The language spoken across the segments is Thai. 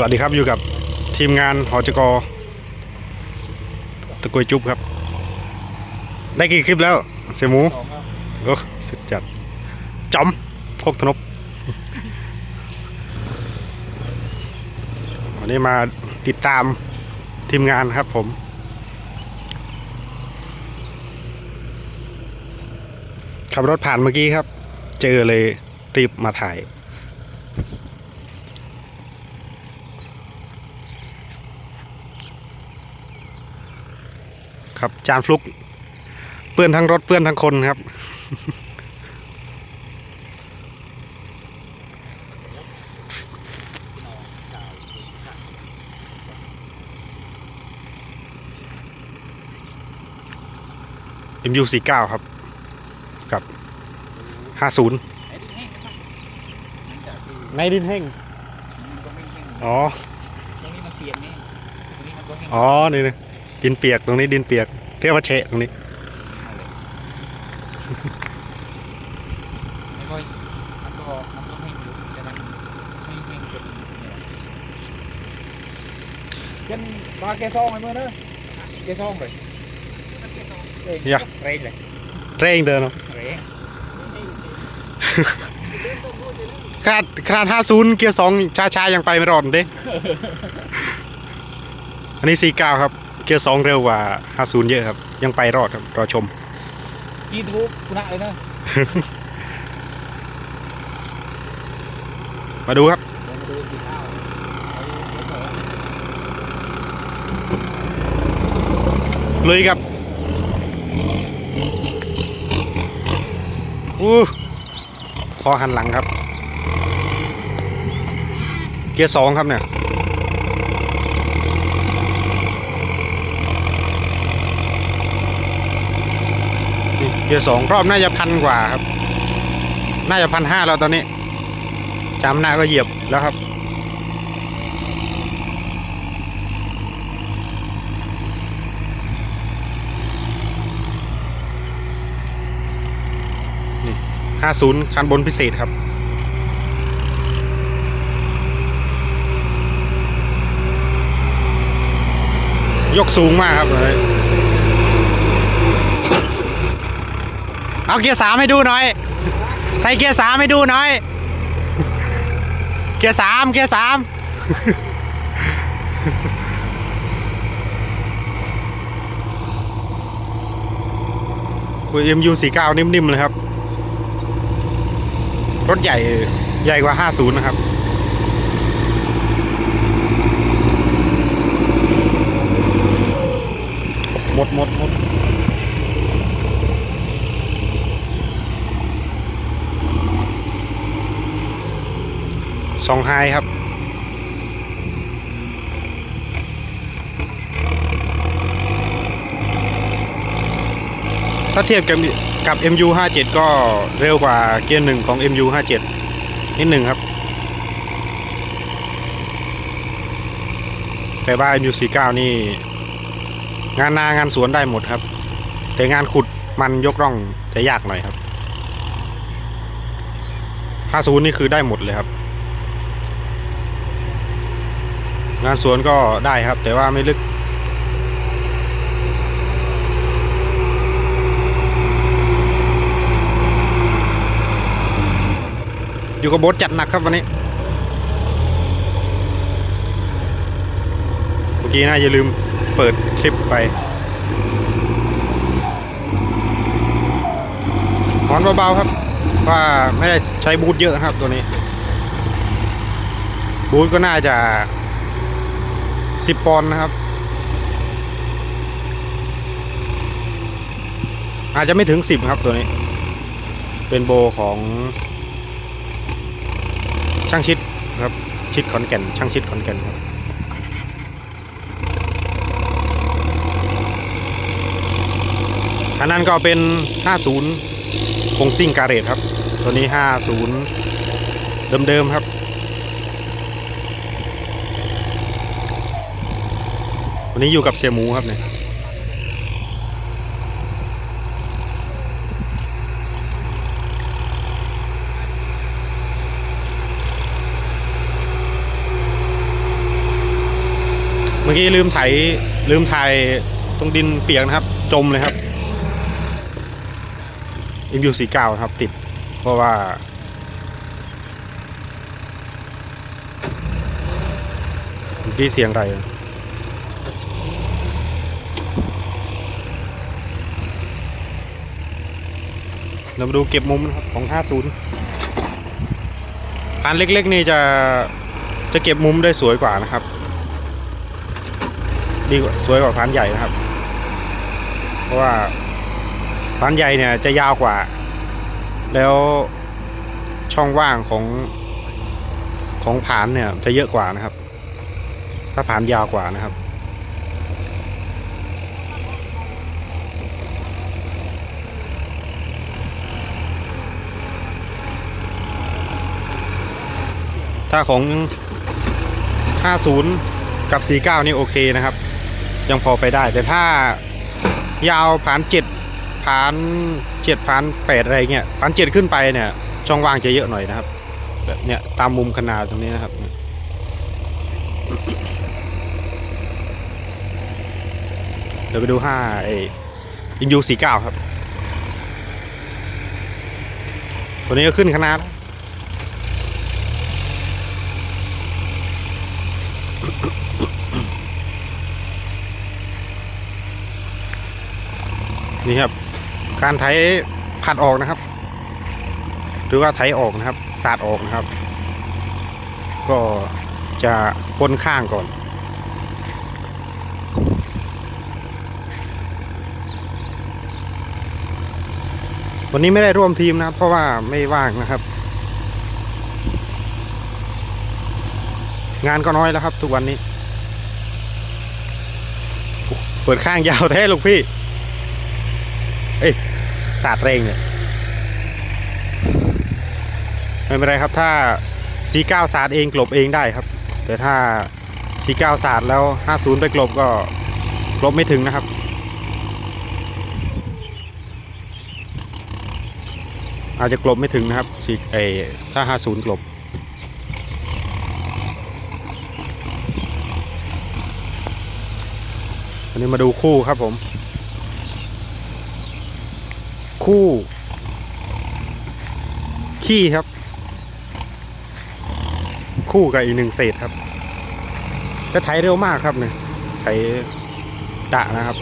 สวัสดีครับอยู่กับทีมงานหอจกตะกุยจุ๊บครับ ได้กี่คลิปแล้วเสียหมูองครับโอ้สุดจัดจอมโคกธนบวันนี้มาติดตามทีมงานครับผมขับรถผ่านเมื่อกี้ครับ เจอเลยรีบมาถ่าย ครับ จานฟลุก เปื้อนทั้งรถเปื้อนทั้งคนครับ MU49 ครับ กับ 50ไอ้ที่แห้งนะครับหลังจากที่ในดินแห้งมันก็ไม่แห้ง อ๋อ ตรงนี้มันเปียกนี่ตรงนี้มันก็แห้ง อ๋อ นี่นะ ดินเปียกตรงนี้ดินเปียกเรียกว่าเชะตรงนี้ไม่ค่อยมันก็มันก็แห้งอยู่แต่มันไม่แห้งจนเนี่ยเป็นปลาแกซองไอ้เมื่อเนอะแกซองเลยเอ้ยอย่าเร่งเลยเร่งเดินเนาะเร่งคราดคราด50เกียร์สองช้าๆยังไปไม่รอดเด้อันนี้49ครับ เกียร์สองเร็วกว่า 50 เยอะครับ ยังไปรอดครับ รอชมยี่ทูบคุณะเลยเนอะมาดูครับเดี๋ยวมาดูกินข้าวเอาเดี๋ยวก่อนลุยครับอู้พอหันหลังครับ เกียร์สองครับเนี่ย เกียร์สองรอบน่าจะพันกว่าครับ น่าจะพันห้าแล้วตอนนี้จำหน้าก็เหยียบแล้วครับ50คันบนพิเศษครับยกสูงมากครับเลย เอาเกียร์สามให้ดูหน่อยไทยเกียร์สามให้ดูหน่อย เกียร์สามเกียร์สามคุย MU49 นิ่มๆเลยครับ รถใหญ่ใหญ่กว่า50นะครับหมดหมดหมด สองไฮครับ ถ้าเทียบกับกับ MU 57ก็เร็วกว่าเกียร์หนึ่งของ MU 57นิดหนึ่งครับ แต่ว่า MU 49นี่ งานนางานสวนได้หมดครับ แต่งานขุดมันยกร่องจะยากหน่อยครับ 50 นี่คือได้หมดเลยครับ งานสวนก็ได้ครับ แต่ว่าไม่ลึก อยู่กับโบทจัดหนักครับวันนี้ เมื่อกี้น่าจะลืมเปิดคลิปไปหอนเบาๆครับ ว่าไม่ได้ใช้บูทเยอะครับตัวนี้ บูทก็น่าจะ 10ปอนด์นะครับ อาจจะไม่ถึง10ครับตัวนี้ เป็นโบของ ช่างชิดครับ ชิดขอนแก่น ช่างชิดขอนแก่นครับอันนั้นก็เป็น 50 คงซิ่งการเรตครับ ตัวนี้ 50 เดิมๆครับ วันนี้อยู่กับเสียหมูครับเนี่ยเมื่อกี้ลืมไถลืมถ่ายตรงดินเปียกนะครับ จมเลยครับ MU49 ครับติด เพราะว่าเมื่อกี้เสียงอะไร เรามาดูเก็บมุมนะครับของ 50พันเล็กๆนี่จะจะเก็บมุมได้สวยกว่านะครับ ดีกว่าสวยกว่าพันใหญ่นะครับ เพราะว่าพันใหญ่เนี่ยจะยาวกว่า แล้วช่องว่างของของผานเนี่ยจะเยอะกว่านะครับ ถ้าผานยาวกว่านะครับ ถ้าของ 50 กับ 49 นี่โอเคนะครับ ยังพอไปได้ แต่ถ้ายาวผาน7ผาน7ผาน8อะไรเงี้ยผาน7ขึ้นไปเนี่ย ช่องว่างจะเยอะหน่อยนะครับแบบเนี้ยตามมุมขนาดตรงนี้นะครับเดี๋ยวไปดูห้าไอ้อินยูสี่เก้าครับ ตัวนี้ก็ขึ้นขนาด นี่ครับ การไถผัดออกนะครับ หรือว่าไถออกนะครับสาดออกนะครับ ก็จะปนข้างก่อน วันนี้ไม่ได้ร่วมทีมนะครับ เพราะว่าไม่ว่างนะครับ งานก็น้อยแล้วครับ ทุกวันนี้ เปิดข้างยาวแท้ลูกพี่ สาดเรงเนี่ยไม่เป็นไรครับถ้าสีเก้าสาดเองกลบเองได้ครับ แต่ถ้าสีเก้าสาดแล้วห้าศูนย์ไปกลบก็กลบไม่ถึงนะครับอาจจะกลบไม่ถึงนะครับสีไอถ้าห้าศูนย์กลบ วันนี้มาดูคู่ครับผม คู่ ขี้ครับ คู่กับอีกหนึ่งเศษครับจะไถเร็วมากครับเนี่ยไถดะนะครับ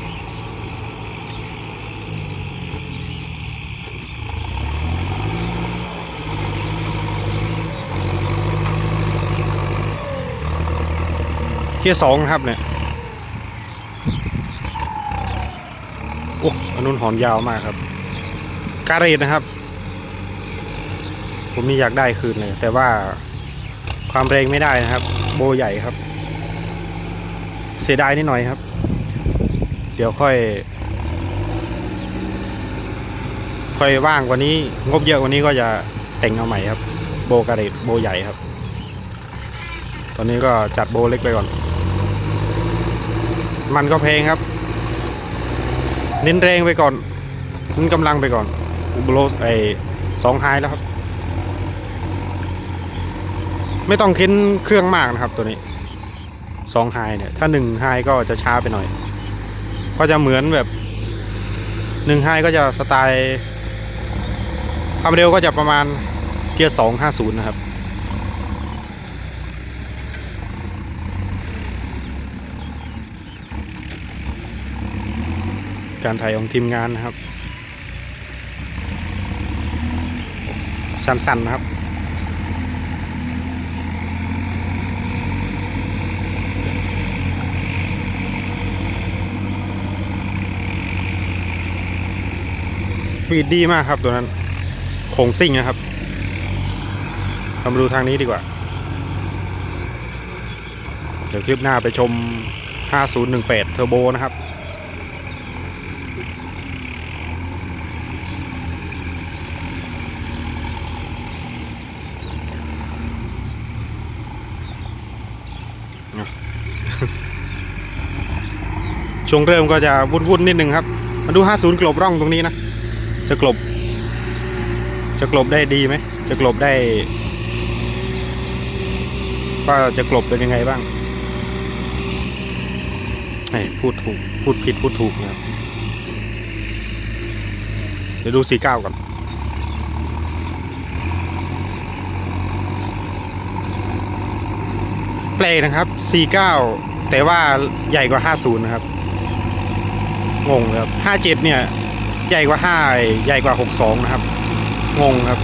เกียร์สองนะครับเนี่ย โอ้อันนู้นหอนยาวมากครับ การเรดนะครับ ผมนี่อยากได้คืนเลยแต่ว่าความแรงไม่ได้นะครับ โบใหญ่ครับ เสียดายนิดหน่อยครับ เดี๋ยวค่อย ค่อยว่างกว่านี้ งบเยอะกว่านี้ก็จะแต่งเอาใหม่ครับ โบกระเรดโบใหญ่ครับ ตอนนี้ก็จัดโบเล็กไปก่อน มันก็เพลงครับ เน้นแรงไปก่อนเน้นกำลังไปก่อน โบโลไอสองไฮแล้วครับ ไม่ต้องเค้นเครื่องมากนะครับตัวนี้สองไฮเนี่ย ถ้าหนึ่งไฮก็จะช้าไปหน่อย ก็จะเหมือนแบบหนึ่งไฮก็จะสไตล์ความเร็วก็จะประมาณเกียร์สองห้าศูนย์นะครับการถ่ายของทีมงานนะครับ สั้นๆนะครับฟีดดีมากครับตัวนั้นโคงซิ่งนะครับเรามาดูทางนี้ดีกว่า เดี๋ยวคลิปหน้าไปชม 5018 เทอร์โบนะครับ ช่วงเริ่มก็จะวุ่นๆนิดนึงครับ มาดู 50 กลบร่องตรงนี้นะ จะกลบ จะกลบได้ดีไหม จะกลบได้ว่าจะกลบเป็นยังไงบ้างให้พูดถูก พูดผิด พูดถูกนะครับ เดี๋ยวดูสี่เก้าก่อน แปลกนะครับ 49 แต่ว่าใหญ่กว่า 50 นะครับ งงครับ 57 เนี่ย ใหญ่กว่า 5 ใหญ่กว่า 62 นะครับ งงครับ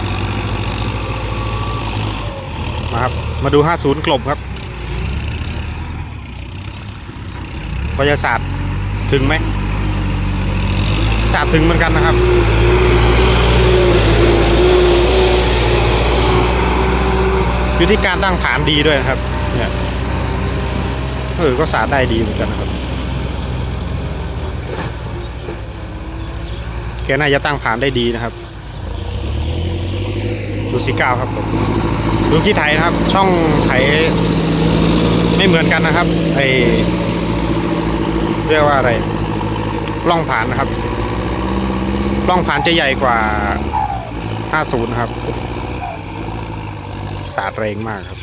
มาครับ มาดู 50 กลบครับว่าจะศาสตร์ถึงไหมศาสตร์ถึงเหมือนกันนะครับอยู่ที่การตั้งฐานดีด้วยครับเนี่ย เออก็สาดได้ดีเหมือนกันนะครับ แกน่าจะตั้งฐานได้ดีนะครับ ดูสีก้าวครับผมดูขี้ไถนะครับ ช่องไถไม่เหมือนกันนะครับไอเรียกว่าอะไรล่องผ่านนะครับล่องผ่านจะใหญ่กว่า 50 นะครับ สาดแรงมากครับ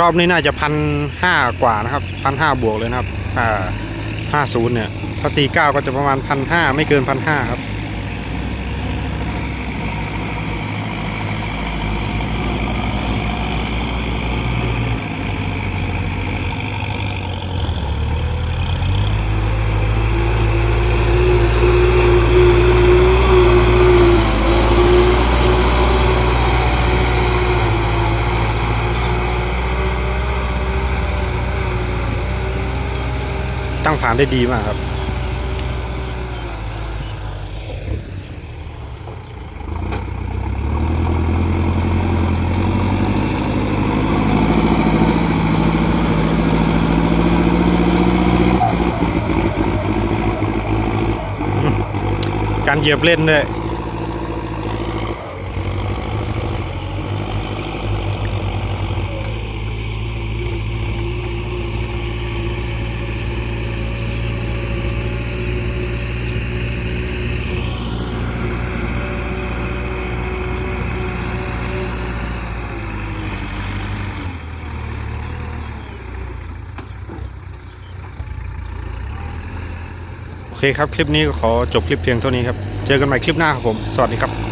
รอบนี้น่าจะพันห้ากว่านะครับพันห้าบวกเลยนะครับถ้าห้าศูนย์เนี่ยถ้าสี่เก้าก็จะประมาณพันห้าไม่เกินพันห้าครับางได้ดีมากครับ การเหยียบเล่นด้วย เคครับ คลิปนี้ก็ขอจบคลิปเพียงเท่านี้ครับ เจอกันใหม่คลิปหน้าครับผม สวัสดีครับ